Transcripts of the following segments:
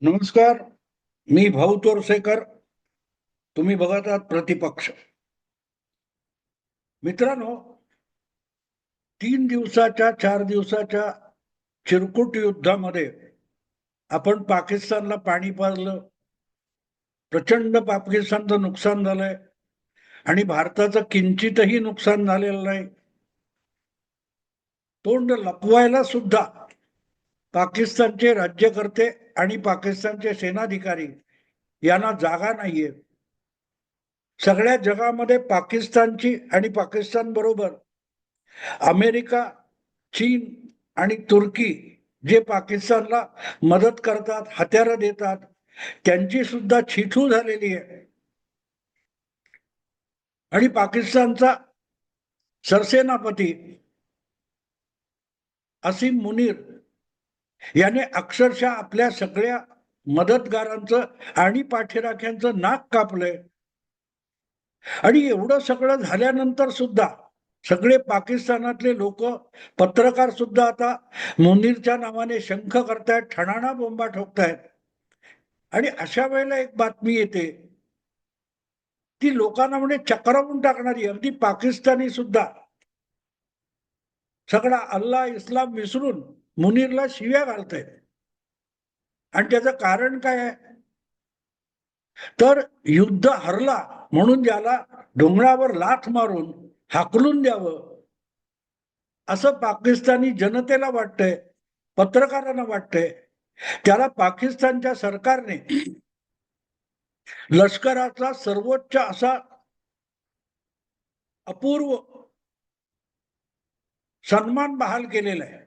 नमस्कार मी भाऊ तोरसेकर. तुम्ही बघत आहात प्रतिपक्ष. मित्रांनो तीन दिवसाच्या चार दिवसाच्या चिरकुट युद्धामध्ये आपण पाकिस्तानला पाणी पाजलं. प्रचंड पाकिस्तानचं नुकसान झालंय आणि भारताचं किंचितही नुकसान झालेलं नाही. तोंड लपवायला सुद्धा पाकिस्तानचे राज्यकर्ते आणि पाकिस्तानचे सेनाधिकारी यांना जागा नाहीये. सगळ्या जगामध्ये पाकिस्तानची आणि पाकिस्तान बरोबर अमेरिका चीन आणि तुर्की जे पाकिस्तानला मदत करतात हत्यारं देतात त्यांची सुद्धा छिछू झालेली आहे. आणि पाकिस्तानचा सरसेनापती असीम मुनीर याने अक्षरशः आपल्या सगळ्या मदतगारांचं आणि पाठीराख्यांचं नाक कापलंय. आणि एवढं सगळं झाल्यानंतर सुद्धा सगळे पाकिस्तानातले लोक पत्रकार सुद्धा आता मुनीरच्या नावाने शंख करतायत ठणाणा बोंबा ठोकतायत. आणि अशा वेळेला एक बातमी येते. ती लोकांना म्हणजे चक्रावून टाकणारी अगदी पाकिस्तानी सुद्धा. सगळा अल्ला इस्लाम विसरून मुनीरला शिव्या घालतायत आणि त्याचं कारण काय आहे? तर युद्ध हरला म्हणून ज्याला डोंगरावर लाथ मारून हाकलून द्यावं असं पाकिस्तानी जनतेला वाटतंय पत्रकारांना वाटतंय. त्याला पाकिस्तानच्या सरकारने लष्कराचा सर्वोच्च असा अपूर्व सन्मान बहाल केलेला आहे.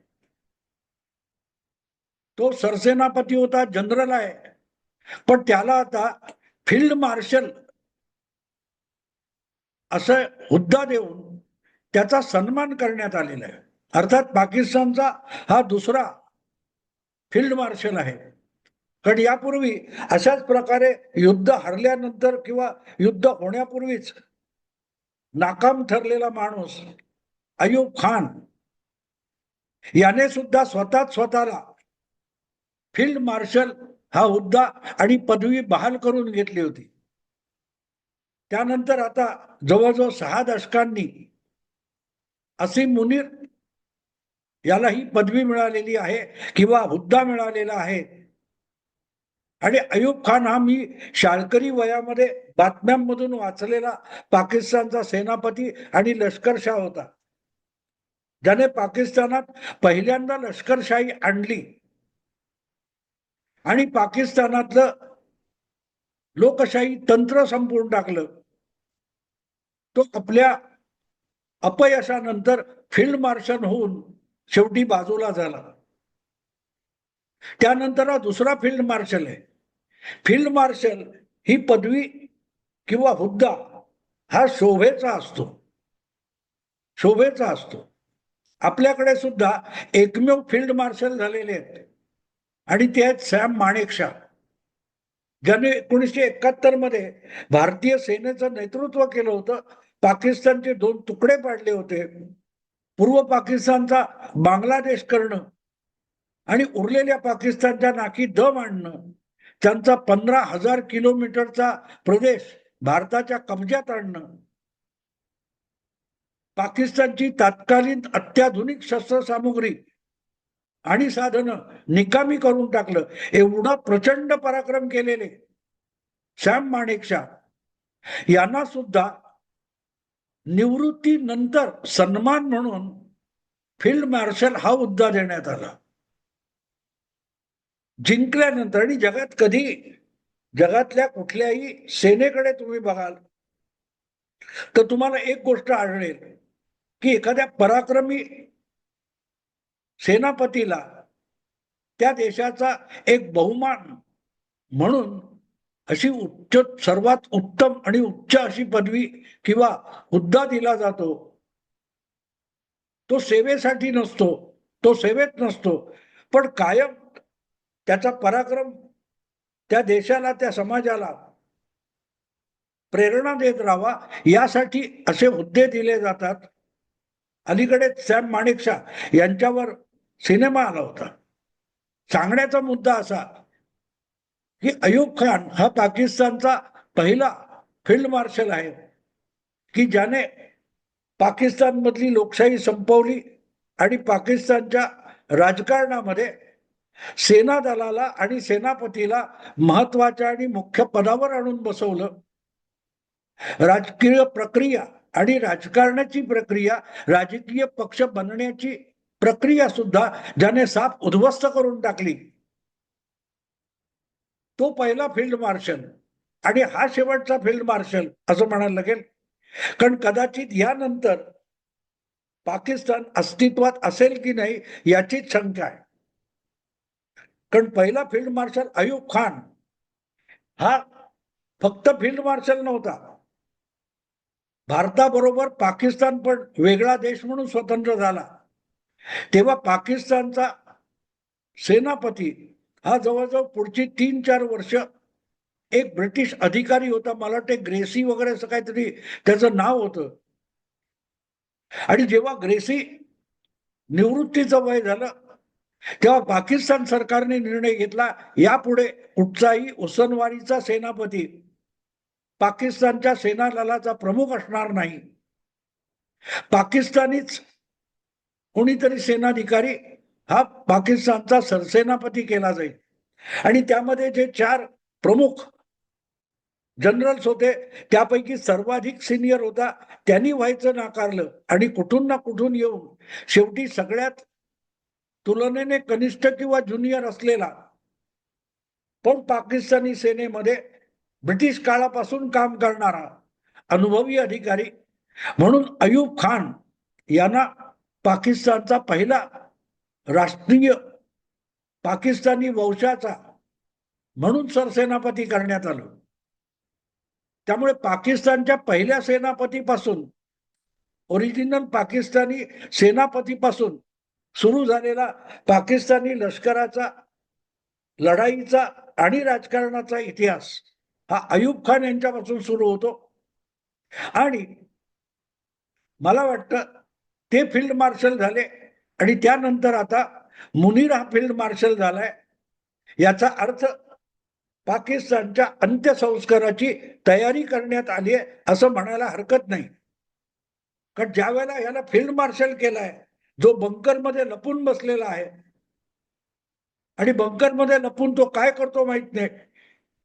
तो सरसेनापती होता जनरल आहे. पण त्याला आता फील्ड मार्शल असं हुद्दा देऊन त्याचा सन्मान करण्यात आलेला आहे. अर्थात पाकिस्तानचा हा दुसरा फील्ड मार्शल आहे. कारण यापूर्वी अशाच प्रकारे युद्ध हरल्यानंतर किंवा युद्ध होण्यापूर्वीच नाकाम ठरलेला माणूस अयूब खान याने सुद्धा स्वतःच स्वतःला फील्ड मार्शल हा हुद्दा आणि पदवी बहाल करून घेतली होती. त्यानंतर आता जवळजवळ सहा दशकांनी असीम मुनीर याला ही पदवी मिळालेली आहे किंवा हुद्दा मिळालेला आहे. आणि अयूब खान हा मी शाळकरी वयामध्ये बातम्यांमधून वाचलेला पाकिस्तानचा सेनापती आणि लष्करशाह होता. ज्याने पाकिस्तानात पहिल्यांदा लष्करशाही आणली. आणि पाकिस्तानातलं लोकशाही तंत्र संपवून टाकलं. तो आपल्या अपयशानंतर फील्ड मार्शल होऊन शेवटी बाजूला झाला. त्यानंतर हा दुसरा फील्ड मार्शल आहे. फील्ड मार्शल ही पदवी किंवा हुद्दा हा शोभेचा असतो. शोभेचा असतो. आपल्याकडे सुद्धा एकमेव फील्ड मार्शल झालेले आहेत. आणि ते आहेत सॅम माणेकशा ज्याने एकोणीसशे एकाहत्तरमध्ये भारतीय सेनेचं नेतृत्व केलं होतं. पाकिस्तानचे दोन तुकडे पाडले होते. पूर्व पाकिस्तानचा बांगलादेश करणं आणि उरलेल्या पाकिस्तानच्या नाकी दम आणणं त्यांचा पंधरा हजार किलोमीटरचा प्रदेश भारताच्या कब्ज्यात आणणं. पाकिस्तानची तात्कालीन अत्याधुनिक शस्त्रसामुग्री आणि साधनं निकामी करून टाकलं. एवढा प्रचंड पराक्रम केलेले श्याम माणेकशा यांना सुद्धा निवृत्तीनंतर सन्मान म्हणून फील्ड मार्शल हा हुद्दा देण्यात आला. जिंकल्यानंतर आणि जगात कधी जगातल्या कुठल्याही सेनेकडे तुम्ही बघाल तर तुम्हाला एक गोष्ट आढळेल की एखाद्या पराक्रमी सेनापतीला त्या देशाचा एक बहुमान म्हणून अशी उच्च सर्वात उत्तम आणि उच्च अशी पदवी किंवा हुद्दा दिला जातो. तो सेवेसाठी नसतो तो सेवेत नसतो पण कायम त्याचा पराक्रम त्या देशाला त्या समाजाला प्रेरणा देत राहावा यासाठी असे हुद्दे दिले जातात. अलीकडे सॅम माणिकशा यांच्यावर सिनेमा आला होता. सांगण्याचा मुद्दा असा की अयूब खान हा पाकिस्तानचा पहिला फील्ड मार्शल आहे की ज्याने पाकिस्तानमधली लोकशाही संपवली आणि पाकिस्तानच्या राजकारणामध्ये सेना दलाला आणि सेनापतीला महत्त्वाच्या आणि मुख्य पदावर आणून बसवलं. राजकीय प्रक्रिया आणि राजकारणाची प्रक्रिया राजकीय पक्ष बनण्याची प्रक्रिया सुद्धा ज्याने साप उद्ध्वस्त करून टाकली तो पहिला फील्ड मार्शल आणि हा शेवटचा फील्ड मार्शल असं म्हणायला लागेल. कारण कदाचित यानंतर पाकिस्तान अस्तित्वात असेल की नाही याचीच शंका आहे. कारण पहिला फील्ड मार्शल अयूब खान हा फक्त फील्ड मार्शल नव्हता. भारताबरोबर पाकिस्तान पण वेगळा देश म्हणून स्वतंत्र झाला. तेव्हा पाकिस्तानचा सेनापती हा जवळजवळ पुढची तीन चार वर्ष एक ब्रिटिश अधिकारी होता. मला वाटते ग्रेसी वगैरे असं काहीतरी त्याचं नाव होतं. आणि जेव्हा ग्रेसी निवृत्तीचं वय झालं तेव्हा पाकिस्तान सरकारने निर्णय घेतला यापुढे कुठचाही उसनवारीचा सेनापती पाकिस्तानच्या सेना दलाचा प्रमुख असणार नाही. पाकिस्तानीच कोणीतरी सेनाधिकारी हा पाकिस्तानचा सरसेनापती केला जाईल. आणि त्यामध्ये जे चार प्रमुख जनरल्स होते त्यापैकी सर्वाधिक सिनियर होता. त्यांनी व्हायचं नाकारलं आणि कुठून ना कुठून येऊन शेवटी सगळ्यात तुलनेने कनिष्ठ किंवा ज्युनियर असलेला पण पाकिस्तानी सेनेमध्ये ब्रिटिश काळापासून काम करणारा अनुभवी अधिकारी म्हणून अयूब खान यांना पाकिस्तानचा पहिला राष्ट्रीय पाकिस्तानी वंशाचा म्हणून सरसेनापती करण्यात आलं. त्यामुळे पाकिस्तानच्या पहिल्या सेनापतीपासून ओरिजिनल पाकिस्तानी सेनापतीपासून सुरू झालेला पाकिस्तानी लष्कराचा लढाईचा आणि राजकारणाचा इतिहास हा अयूब खान यांच्यापासून सुरू होतो. आणि मला वाटतं ते फील्ड मार्शल झाले आणि त्यानंतर आता मुनीर हा फील्ड मार्शल झालाय. याचा अर्थ पाकिस्तानच्या अंत्यसंस्काराची तयारी करण्यात आली आहे असं म्हणायला हरकत नाही. कारण ज्या वेळेला याला फील्ड मार्शल केलाय जो बंकरमध्ये लपून बसलेला आहे. आणि बंकरमध्ये लपून तो काय करतो माहीत नाही.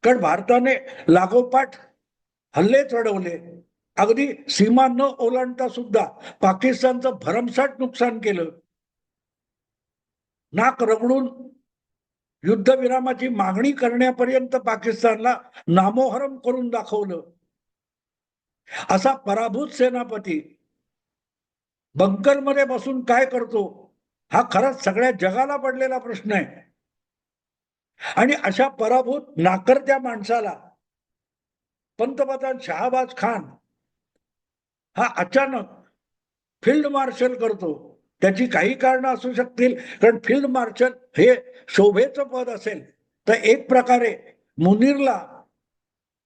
कारण भारताने लागोपाठ हल्ले चढवले. अगदी सीमा न ओलांडता सुद्धा पाकिस्तानचं भरमसाठ नुकसान केलं. नाक रगडून युद्धविरामाची मागणी करण्यापर्यंत पाकिस्तानला नामोहरम करून दाखवलं. असा पराभूत सेनापती बंकरमध्ये बसून काय करतो हा खरंच सगळ्या जगाला पडलेला प्रश्न आहे. आणि अशा पराभूत नाकर्त्या माणसाला पंतप्रधान शहाबाज खान हा अचानक फील्ड मार्शल करतो. त्याची काही कारणं असू शकतील कारण फील्ड मार्शल हे शोभेचं पद असेल. तर एक प्रकारे मुनीरला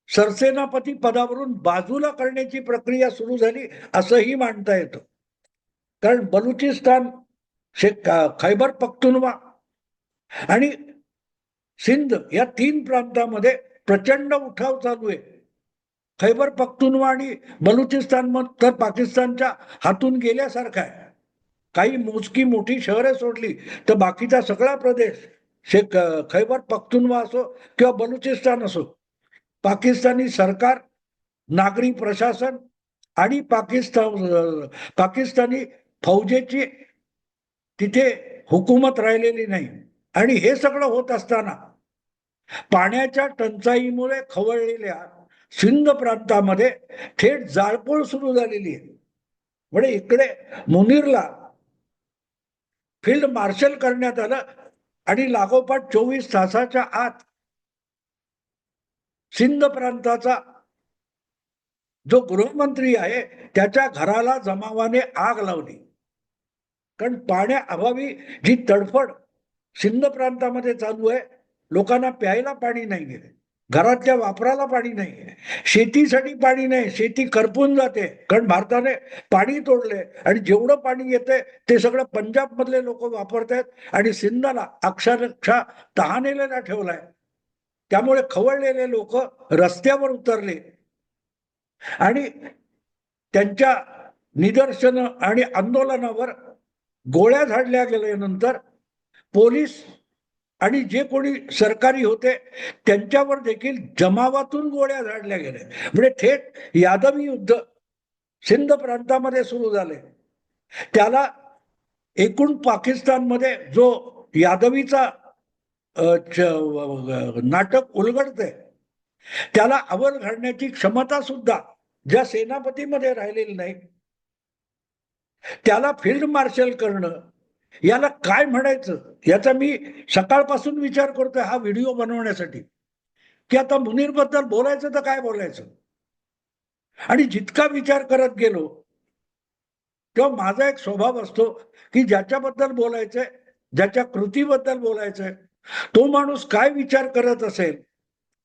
सरसेनापती पदावरून बाजूला करण्याची प्रक्रिया सुरू झाली असंही मांडता येतं. कारण बलुचिस्तान शेख खैबर पख्तुनवा आणि सिंध या तीन प्रांतामध्ये प्रचंड उठाव चालू आहे. खैबर पख्तुनवा आणि बलुचिस्तान तर पाकिस्तानच्या हातून गेल्यासारखा आहे. काही मोजकी मोठी शहरे सोडली तर बाकीचा सगळा प्रदेश शेख खैबर पख्तुनवा असो किंवा बलुचिस्तान असो पाकिस्तानी सरकार नागरी प्रशासन आणि पाकिस्तान पाकिस्तानी फौजेची तिथे हुकूमत राहिलेली नाही. आणि हे सगळं होत असताना पाण्याच्या टंचाईमुळे खवळलेल्या सिंध प्रांतामध्ये थेट जाळपोळ सुरू झालेली आहे. म्हणजे इकडे मुनीरला फील्ड मार्शल करण्यात आलं आणि लागोपाठ चोवीस तासाच्या आत सिंध प्रांताचा जो गृहमंत्री आहे त्याच्या घराला जमावाने आग लावली. कारण पाण्याअभावी जी तडफड सिंध प्रांतामध्ये चालू आहे लोकांना प्यायला पाणी नाही गेले. घरातल्या वापराला पाणी नाहीये. शेतीसाठी पाणी नाही. शेती करपून जाते. कारण भारताने पाणी तोडले आणि जेवढं पाणी येते ते सगळं पंजाब मधले लोक वापरतायत आणि सिंधला अक्षरक्षा तहानेलेला ठेवलाय. त्यामुळे खवळलेले लोक रस्त्यावर उतरले. आणि त्यांच्या निदर्शन आणि आंदोलनावर गोळ्या झाडल्या गेल्यानंतर पोलीस आणि जे कोणी सरकारी होते त्यांच्यावर देखील जमावातून गोळ्या झाडल्या गेल्या. म्हणजे थेट यादवी युद्ध सिंध प्रांतामध्ये सुरू झाले. त्याला एकूण पाकिस्तानमध्ये जो यादवीचा नाटक उलगडते त्याला आवर घालण्याची क्षमता सुद्धा ज्या सेनापतीमध्ये राहिलेली नाही त्याला फील्ड मार्शल करणं याला काय म्हणायचं? याचा मी सकाळपासून विचार करतोय हा व्हिडिओ बनवण्यासाठी. की आता मुनीरबद्दल बोलायचं तर काय बोलायचं? आणि जितका विचार करत गेलो तेव्हा माझा एक स्वभाव असतो की ज्याच्याबद्दल बोलायचंय ज्याच्या कृतीबद्दल बोलायचंय तो माणूस काय विचार करत असेल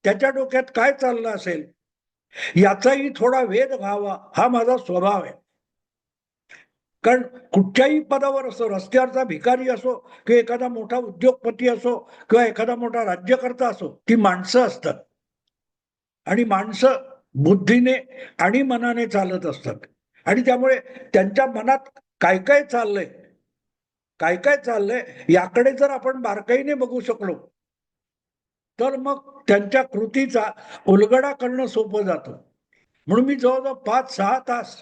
त्याच्या डोक्यात काय चाललं असेल याचाही थोडा वेध व्हावा हा माझा स्वभाव आहे. कारण कुठच्याही पदावर असो रस्त्यावरचा भिकारी असो किंवा एखादा मोठा उद्योगपती असो किंवा एखादा मोठा राज्यकर्ता असो ती माणसं असतात. आणि माणसं बुद्धीने आणि मनाने चालत असतात. आणि त्यामुळे त्यांच्या मनात काय काय चाललंय काय काय चाललंय याकडे जर आपण बारकाईने बघू शकलो तर मग त्यांच्या कृतीचा उलगडा करणं सोपं जातं. म्हणून मी जवळजवळ पाच सहा तास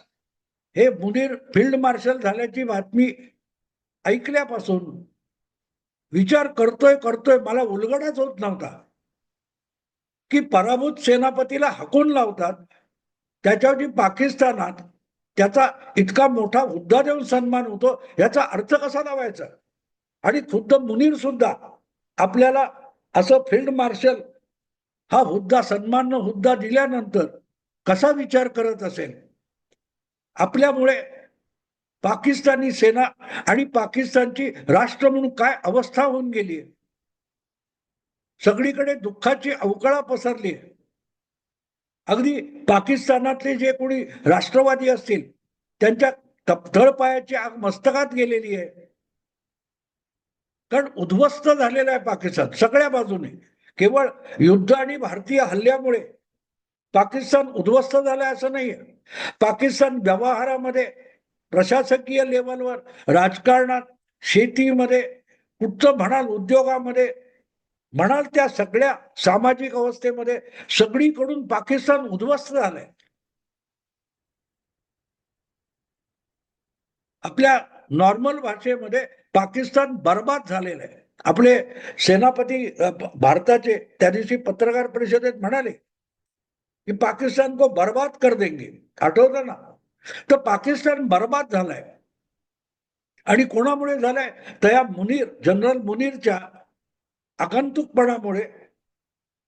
हे मुनीर फील्ड मार्शल झाल्याची बातमी ऐकल्यापासून विचार करतोय करतोय मला उलगडाच होत नव्हता. की पराभूत सेनापतीला हाकून लावतात त्याच्यावरती पाकिस्तानात त्याचा इतका मोठा हुद्दा देऊन सन्मान होतो याचा अर्थ कसा लावायचा? आणि खुद्द मुनीर सुद्धा आपल्याला असं फील्ड मार्शल हा हुद्दा सन्मान हुद्दा दिल्यानंतर कसा विचार करत असेल? आपल्यामुळे पाकिस्तानी सेना आणि पाकिस्तानची राष्ट्र म्हणून काय अवस्था होऊन गेली सगळीकडे दुःखाची अवकळा पसरली अगदी पाकिस्तानातले जे कोणी राष्ट्रवादी असतील त्यांच्या तळ पायाची आग मस्तकात गेलेली आहे. कारण उद्ध्वस्त झालेलं आहे पाकिस्तान सगळ्या बाजूने. केवळ युद्ध आणि भारतीय हल्ल्यामुळे पाकिस्तान उद्ध्वस्त झालंय असं नाहीये. पाकिस्तान व्यवहारामध्ये प्रशासकीय लेवलवर राजकारणात शेतीमध्ये कुठचं म्हणाल उद्योगामध्ये म्हणाल त्या सगळ्या सामाजिक अवस्थेमध्ये सगळीकडून पाकिस्तान उद्ध्वस्त झालंय. आपल्या नॉर्मल भाषेमध्ये पाकिस्तान बर्बाद झालेलं आहे. आपले सेनापती भारताचे त्या दिवशी पत्रकार परिषदेत म्हणाले कि पाकिस्तान को बर्बाद कर देंगे. आठवतं ना? तर पाकिस्तान बर्बाद झालाय. आणि कोणामुळे झालाय? तर या मुनीर जनरल मुनीरच्या आगंतुकपणामुळे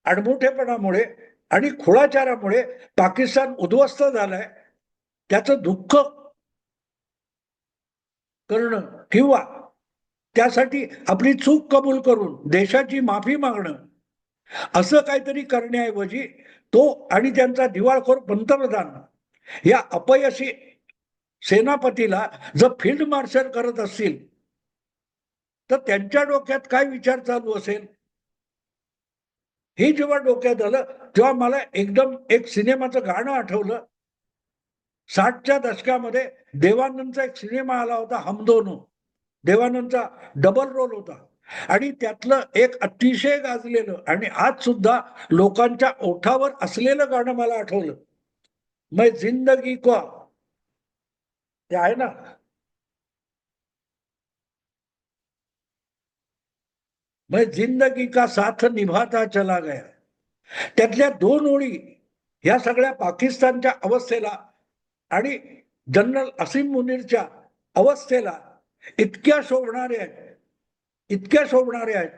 अडमुठेपणामुळे आणि खुळाचारामुळे पाकिस्तान उद्ध्वस्त झालाय. त्याचं दुःख करणं किंवा त्यासाठी आपली चूक कबूल करून देशाची माफी मागणं असं काहीतरी करण्याऐवजी तो आणि त्यांचा दिवाळखोर पंतप्रधान या अपयशी सेनापतीला जर फील्ड मार्शल करत असतील तर त्यांच्या डोक्यात काय विचार चालू असेल? हे जेव्हा डोक्यात आलं तेव्हा मला एकदम एक सिनेमाचं गाणं आठवलं. साठच्या दशकामध्ये देवानंदचा एक सिनेमा आला होता हमदोनो. देवानंदचा डबल रोल होता. आणि त्यातलं एक अतिशय गाजलेलं आणि आज सुद्धा लोकांच्या ओठावर असलेलं गाणं मला आठवलं. मै जिंदगी को. ते आहे ना? मैं जिंदगी का साथ निभाता चला गया. त्यातल्या दोन ओळी ह्या सगळ्या पाकिस्तानच्या अवस्थेला आणि जनरल असीम मुनीरच्या अवस्थेला इतक्या शोभणाऱ्या आहेत. इतक्या शोभणाऱ्या आहेत.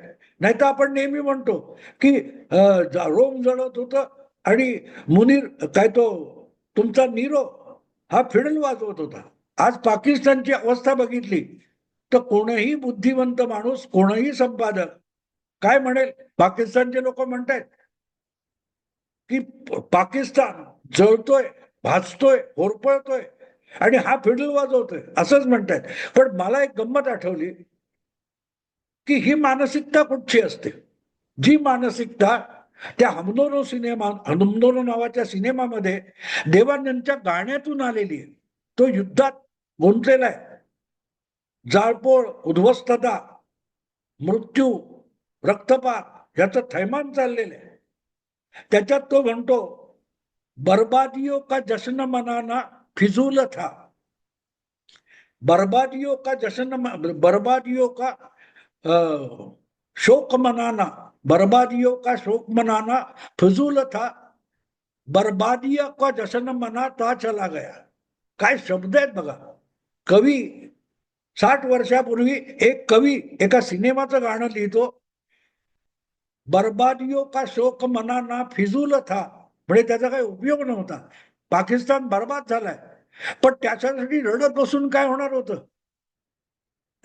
नाही तर आपण नेहमी म्हणतो की रोम जळत होतं आणि मुनीर काय तो तुमचा नीरो हा फिडल वाजवत होता. आज पाकिस्तानची अवस्था बघितली तर कोणही बुद्धिवंत माणूस कोणही संपादक काय म्हणेल? पाकिस्तानचे लोक म्हणतायत की पाकिस्तान जळतोय भाजतोय होरपळतोय आणि हा फिडल वाजवतोय असंच म्हणतायत. पण मला एक गंमत आठवली. की ही मानसिकता कुठची असते? जी मानसिकता त्या हमदोनो सिनेमा हमदोरो नावाच्या सिनेमामध्ये देवानंदच्या गाण्यातून आलेली आहे. तो युद्धात गुंतलेला आहे. जाळपोळ उद्ध्वस्तता मृत्यू रक्तपात याचं थैमान चाललेलं आहे. त्याच्यात तो म्हणतो बर्बादियों का जश्न मनाना फिजूल था बर्बादियों का जश्न म- बर्बादियों का शोक मनाना बर्बादियों का शोक मनाना फजूल था बर्बादिया का जश्न मनाता चला गया। काय शब्द आहेत बघा. कवी साठ वर्षापूर्वी एक कवी एका सिनेमाचं गाणं लिहितो. बर्बादियों का शोक मनाना फिजूल था म्हणजे त्याचा काही उपयोग नव्हता. पाकिस्तान बर्बाद झालाय. पण त्याच्यासाठी रडत बसून काय होणार होतं?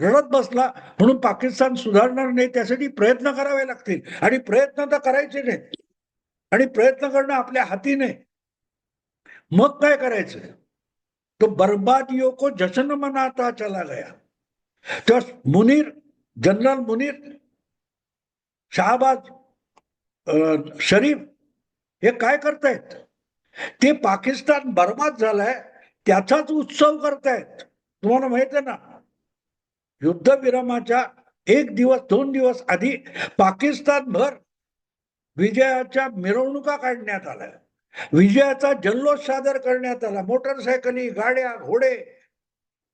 रडत बसला. म्हणून पाकिस्तान सुधारणार नाही त्यासाठी प्रयत्न करावे लागतील. आणि प्रयत्न तर करायचे नाहीत आणि प्रयत्न करणं आपल्या हाती नाही. मग काय करायचं? तो बर्बादियों को जश्न मनाता चला गया. तर मुनीर जनरल मुनीर शहाबाज अं, शरीफ हे काय करतायत? ते पाकिस्तान बर्बाद झालाय त्याचाच उत्सव करतायत. तुम्हाला माहीत आहे ना? युद्धविरामाच्या एक दिवस दोन दिवस आधी पाकिस्तानभर विजयाच्या मिरवणुका काढण्यात आल्या. विजयाचा जल्लोष सादर करण्यात आला. मोटरसायकली गाड्या घोडे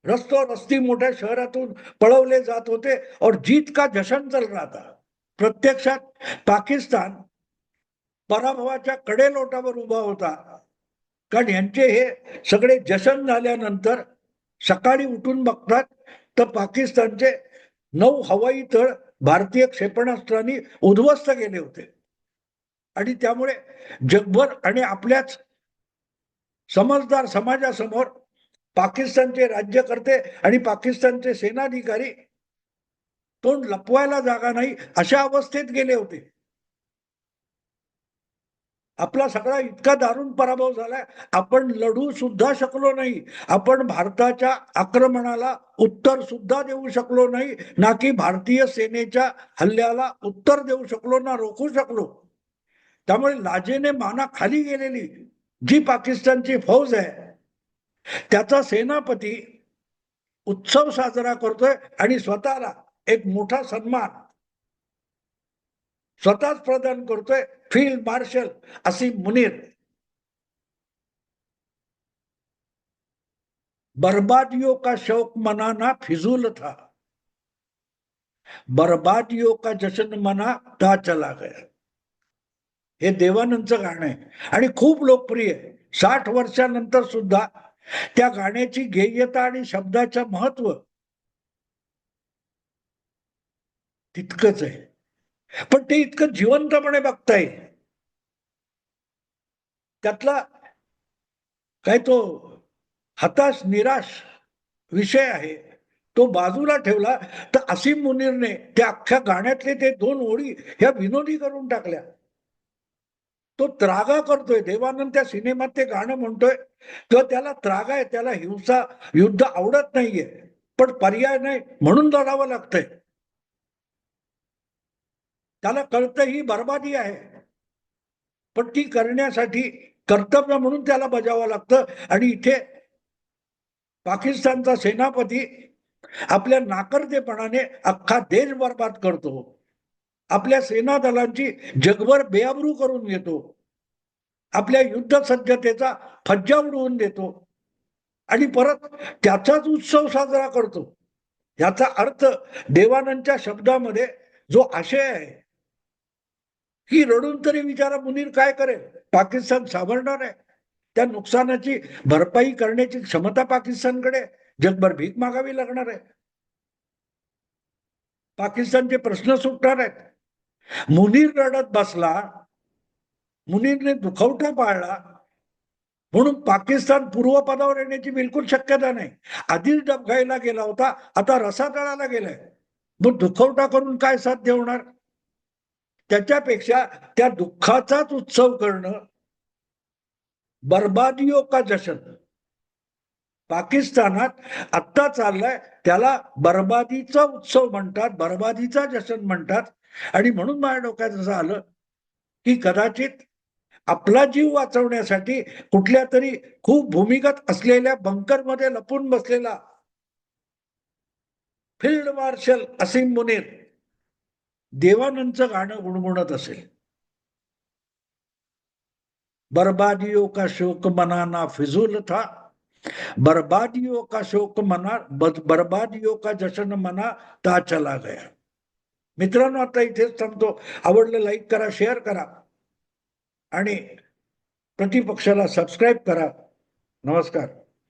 रस्तो रस्ती मोठ्या शहरातून पळवले जात होते और जीत का जशन चल रहा था प्रत्यक्षात पाकिस्तान पराभवाच्या कडेलोटावर उभा होता. कारण यांचे हे सगळे जशन झाल्यानंतर सकाळी उठून बघतात तर पाकिस्तानचे नऊ हवाई तळ भारतीय क्षेपणास्त्रांनी उद्ध्वस्त केले होते. आणि त्यामुळे जगभर आणि आपल्याच समजदार समाजासमोर पाकिस्तानचे राज्यकर्ते आणि पाकिस्तानचे सेनाधिकारी तोंड लपवायला जागा नाही अशा अवस्थेत गेले होते. आपला सगळा इतका दारुण पराभव झालाय. आपण लढू सुद्धा शकलो नाही. आपण भारताच्या आक्रमणाला उत्तर सुद्धा देऊ शकलो नाही. ना की भारतीय सेनेच्या हल्ल्याला उत्तर देऊ शकलो ना रोखू शकलो. त्यामुळे लाजेने माना खाली गेलेली जी पाकिस्तानची फौज आहे त्याचा सेनापती उत्सव साजरा करतोय आणि स्वतःला एक मोठा सन्मान स्वतःच प्रदान करतोय फील्ड मार्शल असीम मुनीर. बर्बादियों का शौक मनाना फिजूल था. बर्बादियों का जश्न मना ता चला गया. हे देवानंदचं गाणं आहे. आणि खूप लोकप्रिय आहे. साठ वर्षानंतर सुद्धा त्या गाण्याची गेयता आणि शब्दाचं महत्त्व तितकंच आहे. पण ते इतकं जिवंतपणे बघताय. त्यातला काय तो हताश निराश विषय आहे. तो बाजूला ठेवला तर असीम मुनीरने त्या अख्ख्या गाण्यातले ते दोन ओळी ह्या विनोदी करून टाकल्या. तो त्रागा करतोय. देवानंद त्या सिनेमात ते गाणं म्हणतोय तर त्याला त्रागा आहे त्याला हिंसा युद्ध आवडत नाहीये पण पर्याय नाही म्हणून लढावं लागतंय. त्याला कळतं ही बर्बादी आहे. पण ती करण्यासाठी कर्तव्य म्हणून त्याला बजावं लागतं. आणि इथे पाकिस्तानचा सेनापती आपल्या नाकर्तेपणाने अख्खा देश बर्बाद करतो. आपल्या सेना दलांची जगभर बेआबरू करून घेतो. आपल्या युद्ध सज्जतेचा फज्जा उडवून देतो. आणि परत त्याचाच उत्सव साजरा करतो. याचा अर्थ देवानंदच्या शब्दामध्ये जो आशय आहे की रडून तरी विचारा मुनीर काय करेल? पाकिस्तान सावरणार आहे. त्या नुकसानाची भरपाई करण्याची क्षमता पाकिस्तानकडे जगभर भीक मागावी लागणार आहे. पाकिस्तानचे प्रश्न सुटणार आहेत. मुनीर रडत बसला मुनीरने दुखवटा पाळला म्हणून पाकिस्तान पूर्वपदावर येण्याची बिलकुल शक्यता नाही. आधीच डबघाईला गेला होता आता रसातळाला गेलाय. मग दुखवटा करून काय साध्य होणार? त्याच्यापेक्षा त्या दुःखाचाच उत्सव करणं बर्बादियों हो का जशन पाकिस्तानात आत्ता चाललाय त्याला बर्बादीचा उत्सव म्हणतात बर्बादीचा जशन म्हणतात. आणि म्हणून माझ्या डोक्यात असं आलं की कदाचित आपला जीव वाचवण्यासाठी कुठल्या तरी खूप भूमिगत असलेल्या बंकरमध्ये लपून बसलेला फील्ड मार्शल असीम मुनीर देवानंदचं गाणं गुणगुणत असेल. बर्बादियों का शोक मनाना फिजूल था. बर्बादियों का शोक मना ब- बर्बादियों का जश्न मना ता चला गया. मित्रांनो आता इथेच थांबतो. आवडलं लाईक करा शेअर करा. आणि प्रतिपक्षाला सबस्क्राईब करा. नमस्कार.